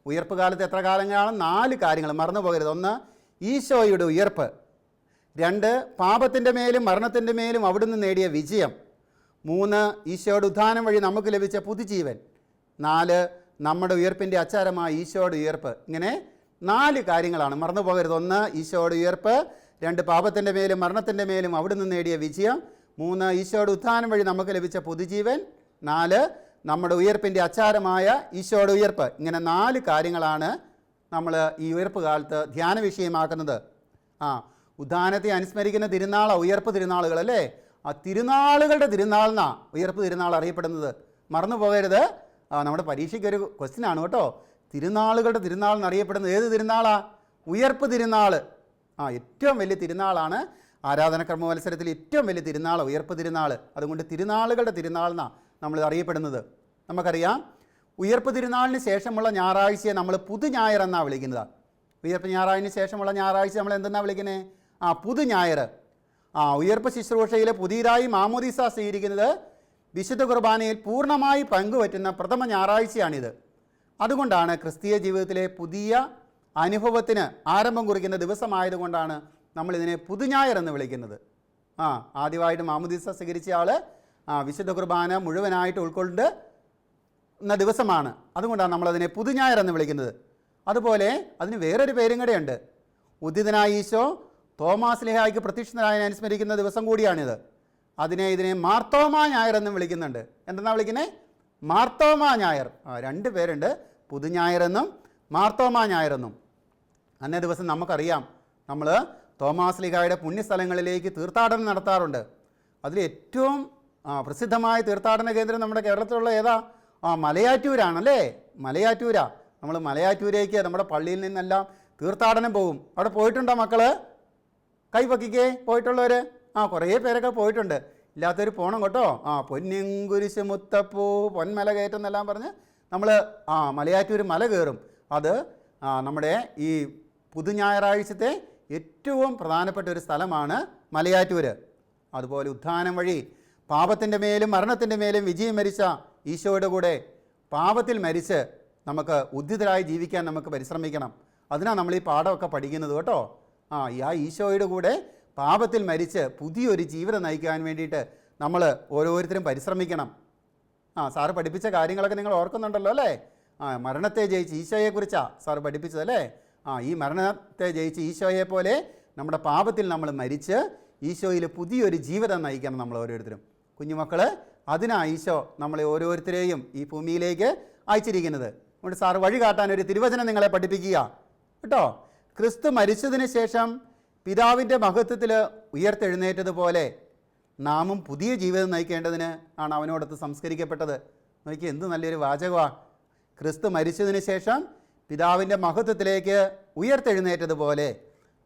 ഉയർപ്പ് കാലത്ത് എത്ര കാലങ്ങളാണ്? നാല് കാര്യങ്ങൾ. മറന്നു പോകരുത്. ഒന്ന് ഈശോയുടെ ഉയർപ്പ്. രണ്ട് പാപത്തിന്റെ മേലും മരണത്തിന്റെ മേലും അവിടുന്ന് നേടിയ വിജയം. മൂന്ന് ഈശോയുടെ ഉദ്ധാനം വഴി നമുക്ക് ലഭിച്ച പുതുജീവൻ. നാല് നമ്മുടെ ഉയർപ്പിന്റെ അച്ചാരമായ ഈശോയുടെ ഉയർപ്പ്. ഇങ്ങനെ നാല് കാര്യങ്ങളാണ്. മറന്നു പോകരുത്. ഒന്ന് ഈശോയുടെ ഉയർപ്പ്. രണ്ട് പാപത്തിന്റെ മേലും മരണത്തിന്റെ മേലും അവിടുന്ന് നേടിയ വിജയം. മൂന്ന് ഈശോയുടെ ഉത്ഥാനം വഴി നമുക്ക് ലഭിച്ച പുതുജീവൻ. നാല് നമ്മുടെ ഉയർപ്പിന്റെ അച്ചാരമായ ഈശോയുടെ ഉയർപ്പ്. ഇങ്ങനെ നാല് കാര്യങ്ങളാണ് നമ്മൾ ഈ ഉയർപ്പ് കാലത്ത് ധ്യാന വിഷയമാക്കുന്നത്. ആ ഉദാഹരണത്തെ അനുസ്മരിക്കുന്ന തിരുനാളാണ് ഉയർപ്പ് തിരുനാളുകൾ അല്ലേ? ആ തിരുനാളുകളുടെ തിരുനാളെന്നാ ഉയർപ്പ് തിരുനാൾ അറിയപ്പെടുന്നത്. മറന്നു പോകരുത്. നമ്മുടെ പരീക്ഷയ്ക്ക് ഒരു ക്വസ്റ്റ്യൻ ആണ് കേട്ടോ. തിരുനാളുകളുടെ തിരുനാൾ എന്നറിയപ്പെടുന്നത് ഏത് തിരുനാളാ? ഉയർപ്പ് തിരുനാൾ. ആ ഏറ്റവും വലിയ തിരുനാളാണ് ആരാധനക്രമ മത്സരത്തിൽ ഏറ്റവും വലിയ തിരുനാൾ ഉയർപ്പ് തിരുനാൾ. അതുകൊണ്ട് തിരുനാളുകളുടെ തിരുനാൾ നമ്മൾ അറിയപ്പെടുന്നത്. നമുക്കറിയാം ഉയർപ്പ് തിരുനാളിന് ശേഷമുള്ള ഞായറാഴ്ചയെ നമ്മൾ പുതു ഞായർ എന്നാണ് വിളിക്കുന്നത്. ഉയർപ്പ് ഞായറാഴ്ചന് ശേഷമുള്ള ഞായറാഴ്ച നമ്മൾ എന്തെന്നാണ് വിളിക്കുന്നത് ആ പുതു ഞായർ. ആ ഉയർപ്പ് ശുശ്രൂഷയിലെ പുതിയതായി മാമോദീസ സ്വീകരിക്കുന്നത് വിശുദ്ധ കുർബാനയിൽ പൂർണമായി പങ്കുവറ്റുന്ന പ്രഥമ ഞായറാഴ്ചയാണിത്. അതുകൊണ്ടാണ് ക്രിസ്തീയ ജീവിതത്തിലെ പുതിയ അനുഭവത്തിന് ആരംഭം കുറിക്കുന്ന ദിവസമായതുകൊണ്ടാണ് നമ്മളിതിനെ പുതുഞായർ എന്ന് വിളിക്കുന്നത്. ആ ആദ്യമായിട്ട് മാമുദീസ സ്വീകരിച്ച ആൾ വിശുദ്ധ കുർബാന മുഴുവനായിട്ട് ഉൾക്കൊണ്ട് എന്ന ദിവസമാണ്. അതുകൊണ്ടാണ് നമ്മളതിനെ പുതുഞായർ എന്ന് വിളിക്കുന്നത്. അതുപോലെ അതിന് വേറൊരു പേരും കൂടെയുണ്ട് ഉദിതനായ ഈശോ തോമാസ് ലിഹായ്ക്ക് പ്രത്യക്ഷനായ അനുസ്മരിക്കുന്ന ദിവസം കൂടിയാണിത്. അതിനെ ഇതിനെ മാർത്തോമാ ഞായർ എന്നും വിളിക്കുന്നുണ്ട്. എന്തെന്നാ വിളിക്കുന്നത് മാർത്തോമാ ഞായർ. രണ്ട് പേരുണ്ട്. പുതുഞായർ എന്നും മാർത്തോമാ ഞായർ എന്നും. അന്നേ ദിവസം നമുക്കറിയാം. നമ്മൾ തോമാസ് ലിഹായുടെ പുണ്യസ്ഥലങ്ങളിലേക്ക് തീർത്ഥാടനം നടത്താറുണ്ട്. അതിൽ ഏറ്റവും ആ, പ്രസിദ്ധമായ തീർത്ഥാടന കേന്ദ്രം നമ്മുടെ കേരളത്തിലുള്ള ഏതാ? ആ മലയാറ്റൂരാണല്ലേ? മലയാറ്റൂരാ. നമ്മൾ മലയാറ്റൂരേക്ക് നമ്മുടെ പള്ളിയിൽ നിന്നെല്ലാം തീർത്ഥാടനം പോകും. അവിടെ പോയിട്ടുണ്ടോ മക്കൾ? കൈ പൊക്കിക്കേ പോയിട്ടുള്ളവർ ആ കുറേ പേരൊക്കെ പോയിട്ടുണ്ട്. ഇല്ലാത്തവർ പോകണം കേട്ടോ. ആ പൊന്നിങ്കുരിശ് മുത്തപ്പൂ പൊന്മല കയറ്റം എന്നെല്ലാം പറഞ്ഞ് നമ്മൾ ആ മലയാറ്റൂർ മല കയറും. അത് നമ്മുടെ ഈ പുതു ഞായറാഴ്ചത്തെ ഏറ്റവും പ്രധാനപ്പെട്ട ഒരു സ്ഥലമാണ് മലയാറ്റൂർ അതുപോലെ ഉദ്ധാനം വഴി പാപത്തിന്റെ മേലും മരണത്തിന്റെ മേലും വിജയം മരിച്ച ഈശോയുടെ കൂടെ പാപത്തിൽ മരിച്ച് നമുക്ക് ഉദ്ധിതരായി ജീവിക്കാൻ നമുക്ക് പരിശ്രമിക്കണം. അതിനാണ് നമ്മൾ ഈ പാഠമൊക്കെ പഠിക്കുന്നത് കേട്ടോ. ആ ആ ഈശോയുടെ കൂടെ പാപത്തിൽ മരിച്ച് പുതിയൊരു ജീവിതം നയിക്കാൻ വേണ്ടിയിട്ട് നമ്മൾ ഓരോരുത്തരും പരിശ്രമിക്കണം. ആ സാറ് പഠിപ്പിച്ച കാര്യങ്ങളൊക്കെ നിങ്ങൾ ഓർക്കുന്നുണ്ടല്ലോ അല്ലേ? ആ മരണത്തെ ജയിച്ച് ഈശോയെക്കുറിച്ചാണ് സാറ് പഠിപ്പിച്ചത് അല്ലേ? ആ ഈ മരണത്തെ ജയിച്ച് ഈശോയെ പോലെ നമ്മുടെ പാപത്തിൽ നമ്മൾ മരിച്ച് ഈശോയിൽ പുതിയൊരു ജീവിതം നയിക്കണം നമ്മൾ ഓരോരുത്തരും. കുഞ്ഞുമക്കൾ അതിനാ ഈശോ നമ്മളെ ഓരോരുത്തരെയും ഈ ഭൂമിയിലേക്ക് അയച്ചിരിക്കുന്നത്. അതുകൊണ്ട് സാർ വഴി കാട്ടാൻ ഒരു തിരുവചനം നിങ്ങളെ പഠിപ്പിക്കുക. കേട്ടോ? ക്രിസ്തു മരിച്ചതിന് ശേഷം പിതാവിന്റെ മഹത്വത്തിൽ ഉയർത്തെഴുന്നേറ്റതുപോലെ നാമും പുതിയ ജീവിതം നയിക്കേണ്ടതിന് ആണ് അവനോടൊത്ത് സംസ്കരിക്കപ്പെട്ടത്. നോക്കി എന്ത് നല്ലൊരു വാചകമാണ് ക്രിസ്തു മരിച്ചതിന് ശേഷം പിതാവിന്റെ മഹത്വത്തിലേക്ക് ഉയർത്തെഴുന്നേറ്റതുപോലെ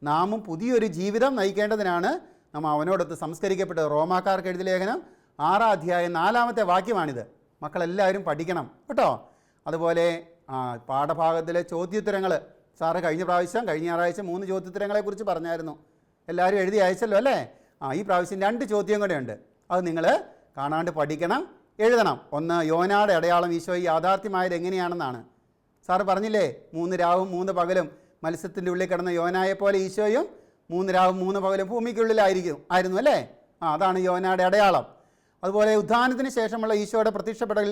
നാമും പുതിയൊരു ജീവിതം നയിക്കേണ്ടതിനാണ് നാം അവനോടൊത്ത് സംസ്കരിക്കപ്പെട്ടത്. റോമാക്കാർക്ക് എഴുതിയ ലേഖനം ആറാം അധ്യായം നാലാമത്തെ വാക്യമാണിത്. മക്കളെല്ലാവരും പഠിക്കണം കേട്ടോ? അതുപോലെ പാഠഭാഗത്തിലെ ചോദ്യോത്തരങ്ങൾ സാറ് കഴിഞ്ഞ പ്രാവശ്യം കഴിഞ്ഞ ഞായറാഴ്ച മൂന്ന് ചോദ്യോത്തരങ്ങളെക്കുറിച്ച് പറഞ്ഞായിരുന്നു. എല്ലാവരും എഴുതി അയച്ചല്ലോ അല്ലേ? ആ ഈ പ്രാവശ്യം രണ്ട് ചോദ്യം കൂടെ ഉണ്ട്. അത് നിങ്ങൾ കാണാണ്ട് പഠിക്കണം എഴുതണം. ഒന്ന് യോനാട് അടയാളം ഈശോ യാഥാർത്ഥ്യമായത് എങ്ങനെയാണെന്നാണ്. സാറ് പറഞ്ഞില്ലേ മൂന്ന് രാവും മൂന്ന് പകലും മത്സ്യത്തിന്റെ ഉള്ളിൽ കിടന്ന യോനായെ പോലെ ഈശോയും മൂന്ന് രാവും മൂന്ന് പകലും ഭൂമിക്കുള്ളിലായിരിക്കും ആയിരുന്നു അല്ലേ? ആ അതാണ് യോനാടെ അടയാളം. അതുപോലെ ഉദ്ധാനത്തിന് ശേഷമുള്ള ഈശോയുടെ പ്രത്യക്ഷപ്പെടലിൽ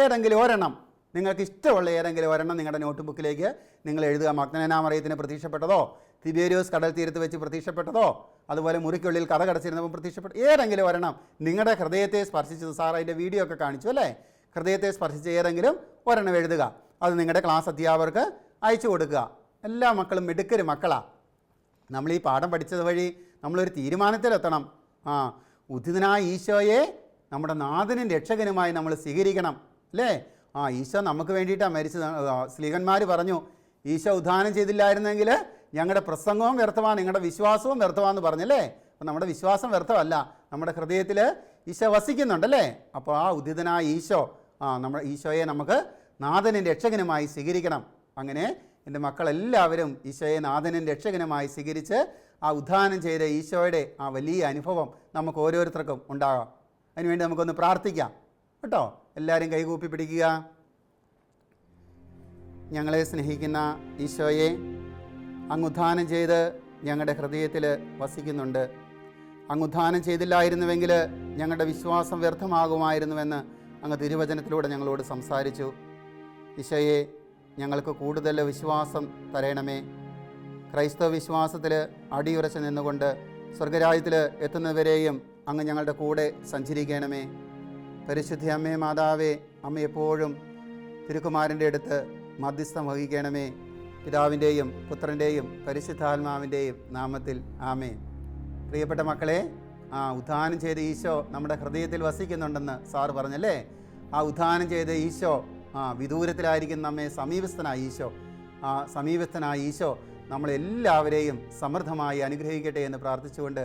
ഏതെങ്കിലും ഒരെണ്ണം നിങ്ങൾക്ക് ഇഷ്ടമുള്ള ഏതെങ്കിലും ഒരെണ്ണം നിങ്ങളുടെ നോട്ട് ബുക്കിലേക്ക് നിങ്ങൾ എഴുതുക. മഗ്നനാമറിയത്തിന് പ്രത്യക്ഷപ്പെട്ടതോ തിബേരിയോസ് കടൽ തീരത്ത് വെച്ച് പ്രത്യക്ഷപ്പെട്ടതോ അതുപോലെ മുറിക്കുള്ളിൽ കഥ കടച്ചിരുന്നപ്പോൾ പ്രത്യക്ഷപ്പെട്ട ഏതെങ്കിലും ഒരെണ്ണം നിങ്ങളുടെ ഹൃദയത്തെ സ്പർശിച്ചത്. സാർ അതിന്റെ വീഡിയോ ഒക്കെ കാണിച്ചു അല്ലേ? ഹൃദയത്തെ സ്പർശിച്ച ഏതെങ്കിലും ഒരെണ്ണം എഴുതുക. അത് നിങ്ങളുടെ ക്ലാസ് അധ്യാപകർക്ക് അയച്ചു കൊടുക്കുക. എല്ലാ മക്കളും മിടുക്കര് മക്കളാണ് നമ്മൾ ഈ പാഠം പഠിച്ചത് വഴി നമ്മളൊരു തീരുമാനത്തിലെത്തണം. ആ ഉദിതനായ ഈശോയെ നമ്മുടെ നാഥനും രക്ഷകനുമായി നമ്മൾ സ്വീകരിക്കണം അല്ലേ? ആ ഈശോ നമുക്ക് വേണ്ടിയിട്ടാണ് മരിച്ചത്. സ്ലീഹന്മാർ പറഞ്ഞു ഈശോ ഉദ്ധാനം ചെയ്തില്ലായിരുന്നെങ്കിൽ ഞങ്ങളുടെ പ്രസംഗവും വ്യർത്ഥമാണ് നിങ്ങളുടെ വിശ്വാസവും വ്യർത്ഥമാണെന്ന് പറഞ്ഞല്ലേ അപ്പം നമ്മുടെ വിശ്വാസം വ്യർത്ഥമല്ല. നമ്മുടെ ഹൃദയത്തിൽ ഈശോ വസിക്കുന്നുണ്ടല്ലേ അപ്പോൾ ആ ഉദിതനായ ഈശോ ആ നമ്മുടെ ഈശോയെ നമുക്ക് നാഥനും രക്ഷകനുമായി സ്വീകരിക്കണം. അങ്ങനെ എന്റെ മക്കളെല്ലാവരും ഈശോയെ നാഥനും രക്ഷകനുമായി സ്വീകരിച്ച് ആ ഉദ്ധാനം ചെയ്ത ഈശോയുടെ ആ വലിയ അനുഭവം നമുക്ക് ഓരോരുത്തർക്കും ഉണ്ടാകാം. അതിനുവേണ്ടി നമുക്കൊന്ന് പ്രാർത്ഥിക്കാം. കേട്ടോ? എല്ലാവരും കൈകൂപ്പി പിടിക്കുക. ഞങ്ങളെ സ്നേഹിക്കുന്ന ഈശോയെ അങ്ങ് ഉദ്ധാനം ചെയ്ത് ഞങ്ങളുടെ ഹൃദയത്തിൽ വസിക്കുന്നുണ്ട്. അങ്ങ് ഉദ്ധാനം ചെയ്തില്ലായിരുന്നുവെങ്കിൽ ഞങ്ങളുടെ വിശ്വാസം വ്യർത്ഥമാകുമായിരുന്നുവെന്ന് അങ്ങ് തിരുവചനത്തിലൂടെ ഞങ്ങളോട് സംസാരിച്ചു. ഈശോയെ ഞങ്ങൾക്ക് കൂടുതൽ വിശ്വാസം തരണമേ. ക്രൈസ്തവ വിശ്വാസത്തിൽ അടിയുറച്ച് നിന്നുകൊണ്ട് സ്വർഗരാജ്യത്തിൽ എത്തുന്നവരെയും അങ്ങ് ഞങ്ങളുടെ കൂടെ സഞ്ചരിക്കണമേ. പരിശുദ്ധ അമ്മേ മാതാവേ അമ്മ എപ്പോഴും തിരുക്കുമാരന്റെ അടുത്ത് മധ്യസ്ഥം വഹിക്കണമേ. പിതാവിന്റെയും പുത്രന്റെയും പരിശുദ്ധാത്മാവിന്റെയും നാമത്തിൽ ആമേ പ്രിയപ്പെട്ട മക്കളെ ആ ഉദ്ധാനം ചെയ്ത ഈശോ നമ്മുടെ ഹൃദയത്തിൽ വസിക്കുന്നുണ്ടെന്ന് സാറ് പറഞ്ഞല്ലേ? ആ ഉദ്ധാനം ചെയ്ത ഈശോ ആ വിദൂരത്തിലായിരിക്കും നമ്മെ സമീപസ്ഥനായ ഈശോ ആ സമീപസ്ഥനായ ഈശോ നമ്മളെല്ലാവരെയും സമൃദ്ധമായി അനുഗ്രഹിക്കട്ടെ എന്ന് പ്രാർത്ഥിച്ചുകൊണ്ട്